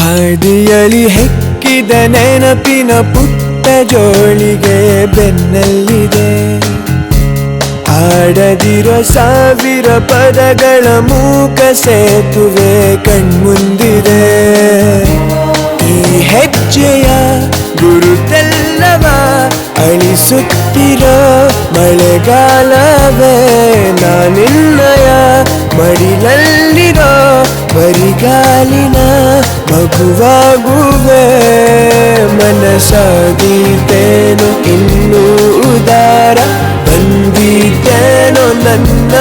ಹಾದಿಯಲಿ ಹೆಕ್ಕಿದ ನೆನಪಿನ ಪುಟ್ಟ ಜೋಳಿಗೆ ಬೆನ್ನಲ್ಲಿದೆ. ಆಡದಿರೋ ಸಾವಿರ ಪದಗಳ ಮೂಕ ಸೇತುವೆ ಕಣ್ಮುಂದಿದೆ. ಈ ಹೆಜ್ಜೆಯ ಗುರುತೆಲ್ಲವ ಅಳಿಸುತ್ತಿರೋ ಮಳೆಗಾಲವೇ ನಾನಿನ್ನಯ ಮಡಿಲಲ್ಲಿರೋ ಬರಿಗಾಲಿನ ಮಗುವಾಗುವೆ ಮನಸಾಗಿದ್ದೇನು ಇನ್ನೂ ಉದಾರ ಬಂದಿದ್ದೇನೋ ನನ್ನ